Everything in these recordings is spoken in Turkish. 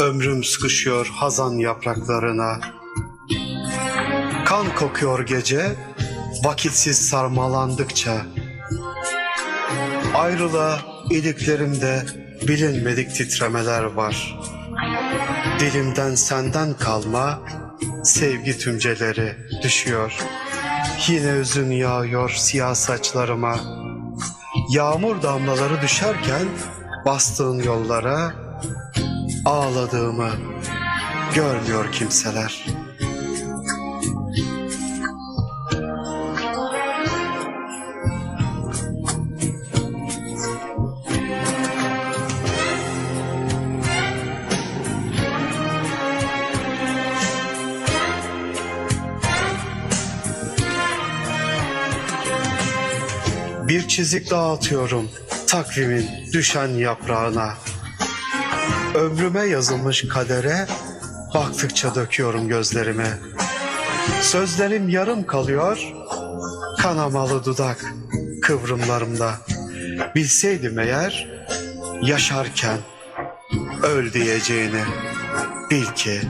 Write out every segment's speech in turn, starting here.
Ömrüm sıkışıyor hazan yapraklarına. Kan kokuyor gece, vakitsiz sarmalandıkça. Ayrıla iliklerimde bilinmedik titremeler var. Dilimden senden kalma sevgi tümceleri düşüyor. Yine üzün yağıyor siyah saçlarıma. Yağmur damlaları düşerken bastığın yollara ağladığımı görmüyor kimseler. Bir çizik daha atıyorum takvimin düşen yaprağına. Ömrüme yazılmış kadere baktıkça döküyorum gözlerimi. Sözlerim yarım kalıyor, kanamalı dudak kıvrımlarımda. Bilseydim eğer yaşarken öl diyeceğini. Bil ki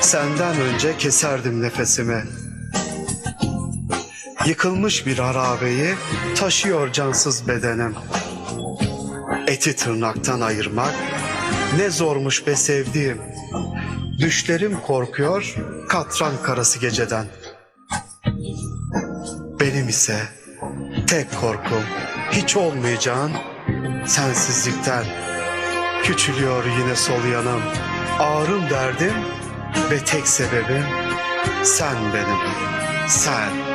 senden önce keserdim nefesimi. Yıkılmış bir harabeyi taşıyor cansız bedenim. Eti tırnaktan ayırmak ne zormuş be sevdiğim. Düşlerim korkuyor katran karası geceden. Benim ise tek korkum hiç olmayacağın sensizlikten. Küçülüyor yine sol yanım. Ağrım derdim ve tek sebebim sen benim. Sen.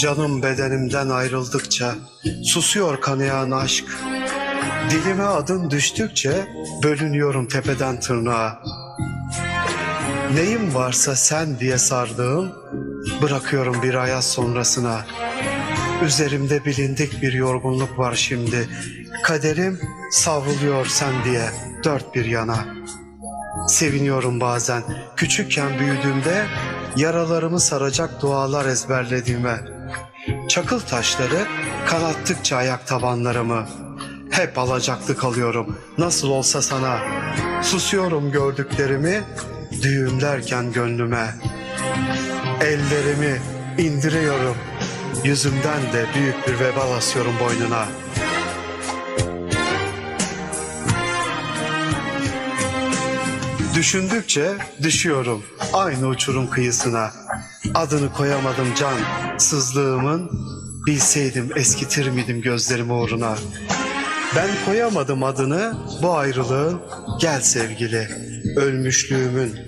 Canım bedenimden ayrıldıkça susuyor kanayan aşk. Dilime adın düştükçe bölünüyorum tepeden tırnağa. Neyim varsa sen diye sardığım bırakıyorum bir ayaz sonrasına. Üzerimde bilindik bir yorgunluk var şimdi. Kaderim savruluyor sen diye dört bir yana. Seviniyorum bazen küçükken büyüdüğümde yaralarımı saracak dualar ezberlediğime. Çakıl taşları kanattıkça ayak tabanlarımı. Hep alacaklı kalıyorum nasıl olsa sana. Susuyorum gördüklerimi düğümlerken gönlüme. Ellerimi indiriyorum. Yüzümden de büyük bir vebal asıyorum boynuna. Düşündükçe düşüyorum aynı uçurum kıyısına. Adını koyamadım can sızlığımın. Bilseydim eskitir miydim gözlerimi uğruna. Ben koyamadım adını bu ayrılığın. Gel sevgili ölmüşlüğümün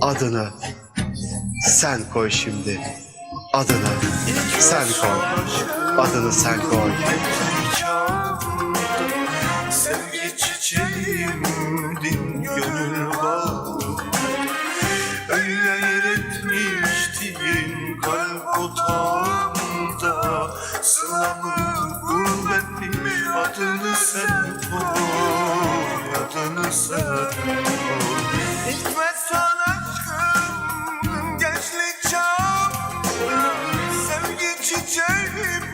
adını. Sen koy şimdi adını. Sen koy. Adını sen koy. Sevgi çiçeğimdin gönül gurbetli adını sen koy Adını sen son aşkım gençlik çağımda Sevgi çiçeğimdin